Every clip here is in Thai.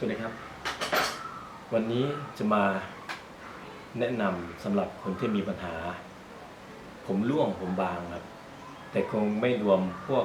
สวัสดีครับ วันนี้จะมาแนะนำสำหรับคนที่มีปัญหา ผมร่วงผมบางครับ แต่คงไม่รวมพวก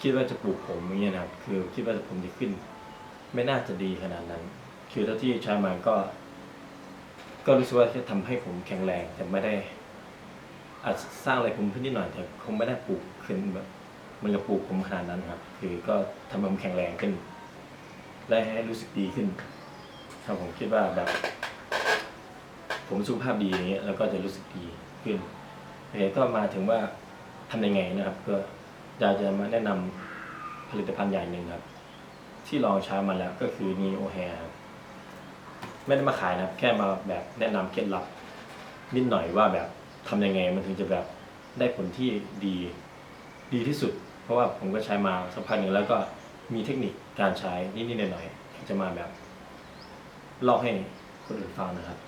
คิดว่าจะปลูกผมอย่างเงี้ยนะครับ คือคิดว่าผมจะขึ้น ไม่น่าจะดีขนาดนั้น คือเท่าที่ใช้มาก็ ก็รู้สึกว่าจะทำให้ผมแข็งแรงแต่ไม่ได้อาจสร้างอะไรผมขึ้นนิดหน่อยแต่คงไม่ได้ปลูกขึ้นแบบมันกับปลูกผมขนาดนั้นครับ คือก็ทำให้ผมแข็งแรงขึ้น และให้รู้สึกดีขึ้นครับผมคิดว่าแบบ ผมสุขภาพดีอย่างเงี้ยแล้วก็จะรู้สึกดีขึ้นโอเคก็มาถึงว่าทำยังไงนะครับ ก็อยากจะมาแนะนำผลิตภัณฑ์อย่างหนึ่งครับ ที่ลองใช้มาแล้วก็คือ Neo Hair ครับไม่ได้มาขายนะครับ แค่มาแบบแนะนำเคล็ดลับ นิดหน่อยว่าแบบทำยังไงมันถึงจะแบบได้ผลที่ดีดีที่สุด เพราะว่าผมก็ใช้มาสักพักหนึ่งแล้วก็มีเทคนิค การใช้นิดๆหน่อยๆจะมาแบบเล่าให้คนอื่นฟังนะครับ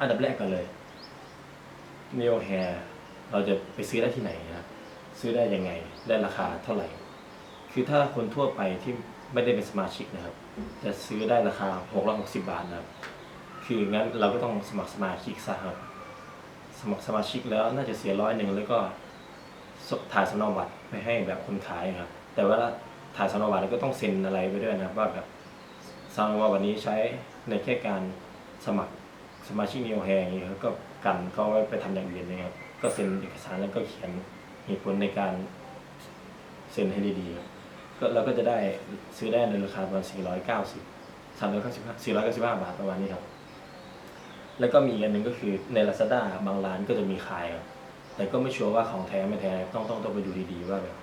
อันดับแรกกันเลย Neo Hair เราจะไปซื้อได้ที่ไหนนะครับซื้อได้ยังไงได้ราคาเท่าไหร่ คือถ้าคนทั่วไปที่ไม่ได้เป็นสมาชิกนะครับ จะซื้อได้ราคา 660 บาทนะครับ คืองั้นเราก็ต้องสมัครสมาชิกซะครับ สมัครสมาชิกแล้วน่าจะเสียร้อยหนึ่งแล้วก็ถ่ายสำเนาบัตรไปให้แบบคนขายครับ แต่ว่า ถ่ายสำเนาบัตรก็ต้องเซ็นอะไรไปด้วยนะว่าแบบสำเนาบัตรวันนี้ใช้ในแค่การสมัครสมาชิกนิวแฮงอย่างนี้ครับก็กันเขาไว้ไปทำอย่างอื่นนะครับก็เซ็นเอกสารแล้วก็เขียนเหตุผลในการเซ็นให้ดีๆก็เราก็จะได้ซื้อได้ในราคาประมาณ490 395 495 บาทประมาณนี้ครับ แล้วก็มีอันหนึ่งก็คือใน Lazada บางร้านก็จะมีขายครับแต่ก็ไม่ชัวร์ว่าของแท้ไม่แท้ต้องต้องต้องไปดูดีๆว่าแบบ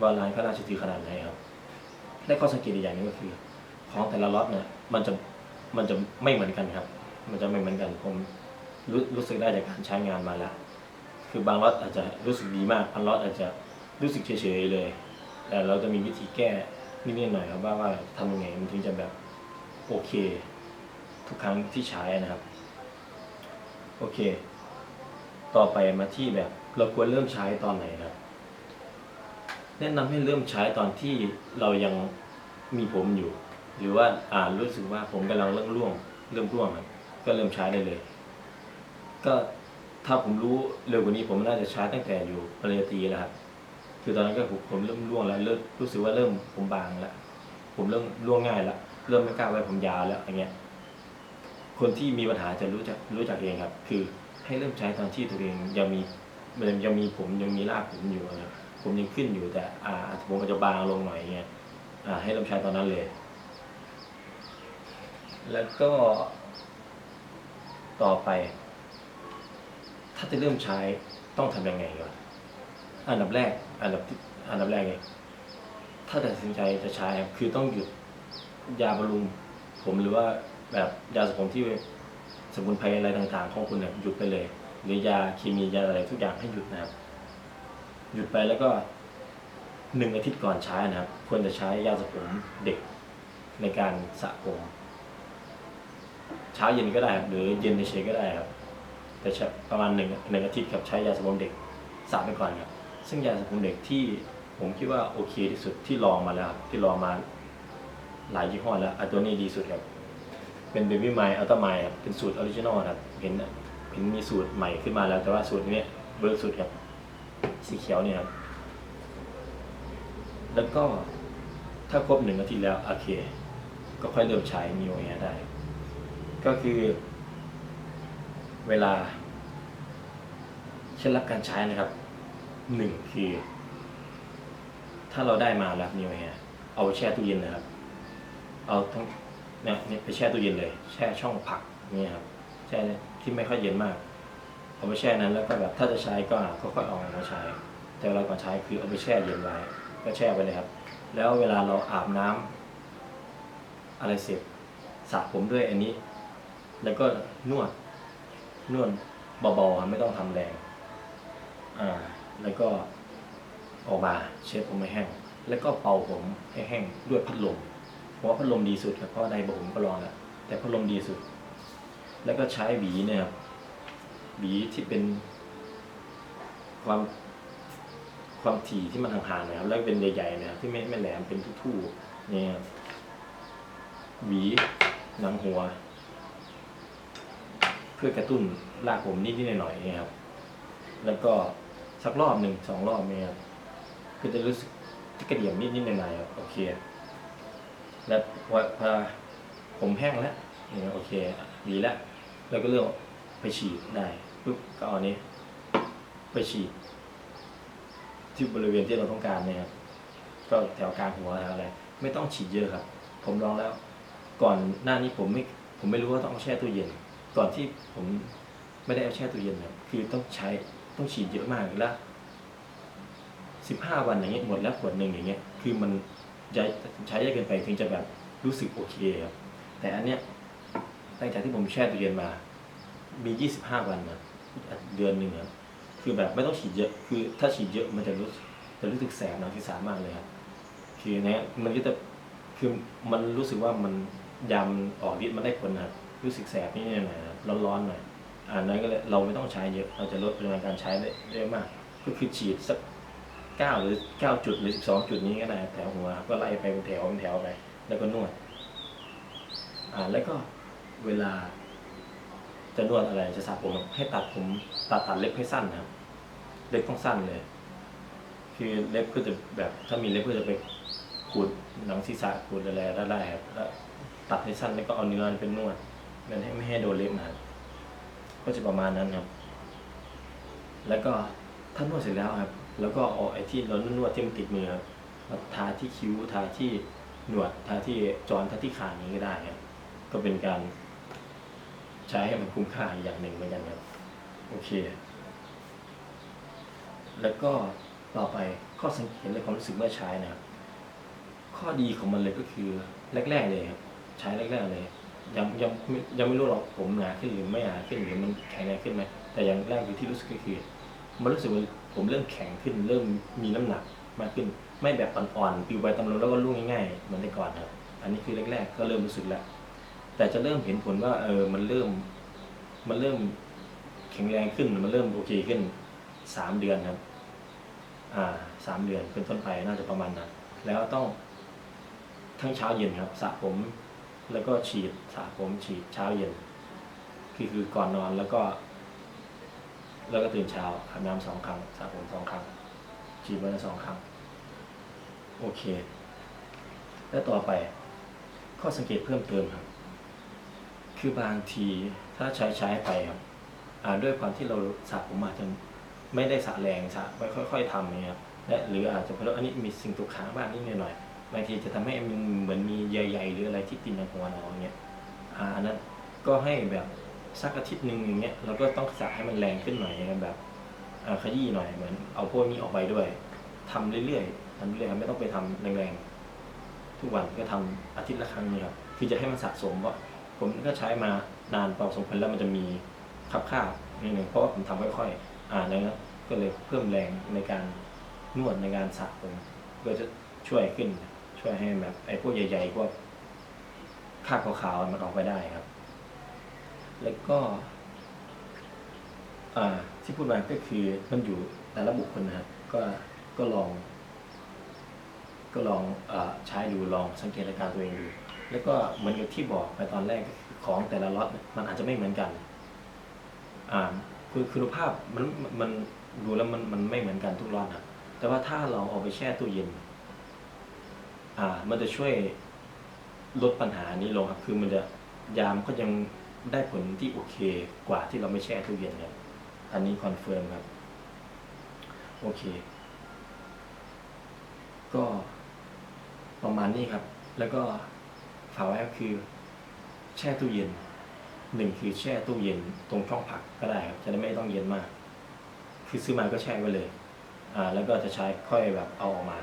ว่าร้านเขาน่าเชื่อถือขนาดไหนครับและข้อสังเกตอีกอย่างหนึงก็คือ ของแต่ละล็อตเนี่ย มันจะมันจะไม่เหมือนกันครับ มันจะไม่เหมือนกันผมรู้รู้สึกได้จากการใช้งานมาแล้ว คือบางล็อตอาจจะรู้สึกดีมากบางล็อตอาจจะรู้สึกเฉยๆเลย แต่เราจะมีวิธีแก้นิดๆหน่อยๆครับว่าว่าทำยังไงมันถึงจะแบบโอเค ทุกครั้งที่ใช้นะครับ โอเค ต่อไปมาที่แบบเราควรเริ่มใช้ตอนไหนครับ แนะนำให้เริ่มใช้ตอนที่เรายังมีผมอยู่ หรือว่าอ่านรู้สึกว่าผมกำลังเริ่มร่วงเริ่มร่วงก็เริ่มใช้ได้เลย ก็ถ้าผมรู้เร็วกว่านี้ผมน่าจะใช้ตั้งแต่อยู่ปริญญาตรีแล้วครับคือตอนนั้นก็ผมผมเริ่มร่วงแล้วเริ่มรู้สึกว่าเริ่มผมบางแล้วผมเริ่มร่วงง่ายแล้วเริ่มไม่กล้าไว้ผมยาวแล้วอย่างเงี้ย คนที่มีปัญหาจะรู้จักรู้จักเองครับ คือให้เริ่มใช้ตอนที่ตัวเองยังมียังมีผมยังมีรากผมอยู่นะครับ ผมยังขึ้นอยู่แต่ อ่าผมอาจจะบางลงหน่อยเงี้ยอ่า ให้เริ่มใช้ตอนนั้นเลย แล้วก็ ต่อไป ถ้าจะเริ่มใช้ต้องทำยังไงก่อนอันดับแรก อันดับที่อันดับแรกเลยถ้าตัดสินใจจะใช้คือต้องหยุดยาบำรุงผมหรือว่าแบบยาสระผมที่สมุนไพรอะไรต่างๆ ของคุณเนี่ยหยุดไปเลย หรือยาเคมียาอะไรทุกอย่างให้หยุดนะครับ หยุดไปแล้วก็หนึ่งอาทิตย์ก่อนใช้นะครับ ควรจะใช้ยาสระผมเด็กในการสระผม เช้าเย็นก็ได้ครับหรือเย็นเฉยก็ได้ครับ แต่ประมาณหนึ่งหนึ่งอาทิตย์ครับใช้ยาสระผมเด็กสระไปก่อนครับ ซึ่งยาสระผมเด็กที่ผมคิดว่าโอเคที่สุดที่ลองมาแล้วครับที่ลองมาหลายยี่ห้อแล้วอันตัวนี้ดีสุดครับ เป็น Baby m y u l t r a m y ครับเป็นสูตรออริจินอลครับเห็นเห็นมีสูตรใหม่ขึ้นมาแล้วแต่ว่าสูตรนี้เบิร์กสุดครับ สีเขียวเนี่ยครับแล้วก็ถ้าครบหนึ่งอาทิตย์แล้วโอเค ก็ค่อยเริ่มใช้มีโอเอได้ ก็คือเวลาเคล็ดลับการใช้นะครับหนึ่งคือถ้าเราได้มาแล้วนิวเฮเอาไปแช่ตู้เย็นนะครับ เอาทั้งเนี่ยเนี่ยไปแช่ตู้เย็นเลย แช่ช่องผักเนี่ยครับแช่ที่ไม่ค่อยเย็นมาก เอาไปแช่นั้นแล้วก็แบบถ้าจะใช้ก็ก็ค่อยเอามาใช้ แต่เวลาก่อนใช้คือเอาไปแช่เย็นไว้ ก็แช่ไปเลยครับ แล้วเวลาเราอาบน้ำอะไรเสร็จสระผมด้วยอันนี้ แล้วก็นวดนวดเบาๆไม่ต้องทำแรงอ่าแล้วก็ออกมาเช็ดผมให้แห้ง แล้วก็เป่าผมให้แห้งด้วยพัดลมเพราะว่าพัดลมดีสุดครับเพราะว่าในบ่ผมก็ลองแล้วแต่พัดลมดีสุด แล้วก็ใช้หวีเนี่ยครับ หวีที่เป็น ความความถี่ที่มันห่างๆนะครับแล้วเป็นใหญ่ๆนะครับที่ไม่ไม่แหลมเป็นทู่ๆเนี่ยครับหวีหนังหัว เพื่อกระตุ้นรากผมนิดๆหน่อยๆนี่ครับ แล้วก็สักรอบหนึ่งสองรอบเนี่ยครับก็จะรู้สึกกระเดี่ยมนิดๆหน่อยๆครับโอเค แล้วพอพอผมแห้งแล้วเนี่ยโอเคหวีแล้วแล้วก็เลือกไปฉีดได้ ปุ๊บก็เอาอันนี้ ไปฉีดที่บริเวณที่เราต้องการเนี่ยครับ ก็แถวกลางหัวแถวอะไร ไม่ต้องฉีดเยอะครับ ผมลองแล้ว ก่อนหน้านี้ผมไม่ผมไม่รู้ว่าต้องเอาแช่ตู้เย็น ก่อนที่ผมไม่ได้เอาแช่ตู้เย็นครับคือต้องใช้ต้องฉีดเยอะมากแล้วสิบห้าวันอย่างเงี้ยหมดแล้วขวดหนึ่งอย่างเงี้ยคือมันใช้ใช้เยอะเกินไปถึงจะแบบรู้สึกโอเคครับแต่อันเนี้ยตั้งแต่ที่ผมแช่ตู้เย็นมา มียี่สิบห้าวันนะ เดือนหนึ่งครับคือแบบไม่ต้องฉีดเยอะ คือถ้าฉีดเยอะมันจะรู้จะรู้สึกแสบหนังศีรษะมากเลยครับคือเนี้ยมันก็จะคือมันรู้สึกว่ามันยามออกฤทธิ์มันได้ผลนะรู้สึกแสบนิดหน่อยนะครับร้อนๆหน่อยอ่านั้นก็เลยเราไม่ต้องใช้เยอะเราจะลดปริมาณการใช้ได้ได้มาก ก็คือฉีดสักเก้าหรือเก้าจุดหรือสิบสองจุดนี้ก็ได้แถวหัวก็ไล่ไปเป็นแถวเป็นแถวไป แล้วก็นวดอ่าแล้วก็เวลา จะนวดอะไรจะสระผมให้ตัดผมตัดตัดเล็บให้สั้นนะครับ เล็บต้องสั้นเลย คือเล็บก็จะแบบ ถ้ามีเล็บก็จะไปขูดหนังศีรษะขูดอะไรได้ครับแล้วตัดให้สั้นแล้วก็เอาเนื้อเป็นนวดมันให้ไม่ให้โดนเล็บนะครับก็จะประมาณนั้นครับ แล้วก็ถ้านวดเสร็จแล้วครับ แล้วก็เอาไอ้ที่เรานวดที่มันติดมือครับมาทาที่คิ้วทาที่หนวดทาที่จอนทาที่ขาอย่างนี้ก็ได้ครับก็เป็นการ ใช้ให้มันคุ้มค่าอีกอย่างหนึ่งเหมือนกันครับโอเค แล้วก็ต่อไปข้อสังเกตและความรู้สึกเมื่อใช้นะครับ ข้อดีของมันเลยก็คือแรก ๆ เลยครับใช้แรกๆเลยยังยังยังไม่รู้หรอกผมหนาขึ้นหรือไม่หนาขึ้นหรือมันแข็งแรงขึ้นไหมแต่อย่างแรกคือที่รู้สึกก็คือ มันรู้สึกว่าผมเริ่มแข็งขึ้น เริ่มมีน้ำหนักมากขึ้น ไม่แบบอ่อนๆปิวไปตำลงแล้วก็ร่วงง่ายๆเหมือนแต่ก่อนครับ อันนี้คือแรกๆ ก็เริ่มรู้สึกแล้ว แต่จะเริ่มเห็นผลว่า เออ มันเริ่ม มันเริ่มแข็งแรงขึ้น มันเริ่มโอเคขึ้นสามเดือนครับ อ่าสามเดือนเป็นต้นไปน่าจะประมาณนั้น แล้วต้องทั้งเช้าเย็นครับสระผม แล้วก็ฉีดสระผมฉีดเช้าเย็น คือคือก่อนนอนแล้วก็ แล้วก็ตื่นเช้าอาบน้ำสองครั้งสระผมสองครั้ง ฉีดวันละสองครั้ง โอเค แล้วต่อไปข้อสังเกตเพิ่มเติมครับ คือบางทีถ้าใช้ใช้ไปครับอ่าด้วยความที่เราสระผมอาจจะไม่ได้สระแรงสระไม่ค่อยๆทำเนี่ยครับและหรืออาจจะเพราะอันนี้มีสิ่งตกค้างบ้างนิดหน่อยบางทีจะทำให้มันเหมือนมีใยๆหรืออะไรที่ติดในหัวเราอย่างเงี้ยอ่าอันนั้นก็ให้แบบสักอาทิตย์หนึ่งอย่างเงี้ยเราก็ต้องสระให้มันแรงขึ้นหน่อยแบบขยี้หน่อยเหมือนเอาพวกนี้ออกไปด้วยทำเรื่อยๆทำเรื่อยๆไม่ต้องไปทำแรงๆทุกวันก็ทำอาทิตย์ละครั้งนี่ครับคือจะให้มันสะสมเพรา ผมก็ใช้มานานพอสมควรแล้วมันจะมีคับค่าบนิดนึงเพราะว่าผมทำค่อยๆอ่านแล้วก็เลยเพิ่มแรงในการนวดในการสระผมก็จะช่วยขึ้น ช่วยให้แบบไอ้พวกใหญ่ๆพวกคราบขาวๆมันออกไปได้ครับ แล้วก็ อ่า ที่พูดมาก็คือมันอยู่แต่ละบุคคลนะครับก็ก็ลอง ก็ลองอใช้ดูลองสังเกตอาการตัวเองดู แล้วก็เหมือนกับที่บอกไปตอนแรกของแต่ละล็อตมันอาจจะไม่เหมือนกันอ่าคือคุณภาพมันมันดูแล้วมันมันไม่เหมือนกันทุกล็อตครับแต่ว่าถ้าเราเอาไปแช่ตู้เย็นอ่ามันจะช่วยลดปัญหานี้ลงครับ คือมันจะยามก็ยังได้ผลที่โอเคกว่าที่เราไม่แช่ตู้เย็นครับอันนี้คอนเฟิร์มครับ โอเค ก็ประมาณนี้ครับ แล้วก็ ฝาว้ก็คือ แช่ตู้เย็นหนึ่งคือแช่ตู้เย็นตรงช่องผักก็ได้ครับจะได้ไม่ต้องเย็นมาก คือซื้อมาก็แช่ไว้เลยอ่าแล้วก็จะใช้ค่อยแบบเอาออกมา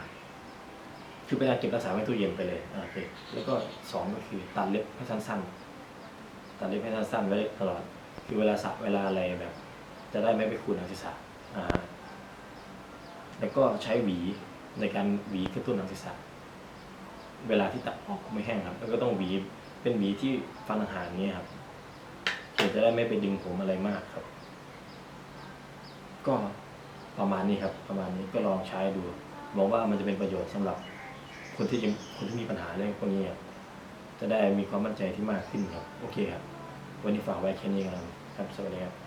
คือเป็นการเก็บรักษาไว้ตู้เย็นไปเลยอ่าโอเคแล้วก็สองก็คือตัดเล็บให้สั้นๆตัดเล็บให้สั้นๆไว้ตลอด คือเวลาสระเวลาอะไรแบบ จะได้ไม่ไปขูดหนังศีรษะอ่าแล้วก็ใช้หวีในการหวีกระตุ้นหนังศีรษะ เวลาที่ตัดออกไม่แห้งครับ แล้วก็ต้องหวีเป็นหวีที่ฟันหางนี้ครับเพื่อจะได้ไม่ไปดึงผมอะไรมากครับ ก็ประมาณนี้ครับ ประมาณนี้ก็ลองใช้ดูมองว่ามันจะเป็นประโยชน์สำหรับคนที่ยังคนที่มีปัญหาเรื่องพวกนี้ครับจะได้มีความมั่นใจที่มากขึ้นครับ โอเคครับ วันนี้ฝากไว้แค่นี้ครับครับ สวัสดีครับ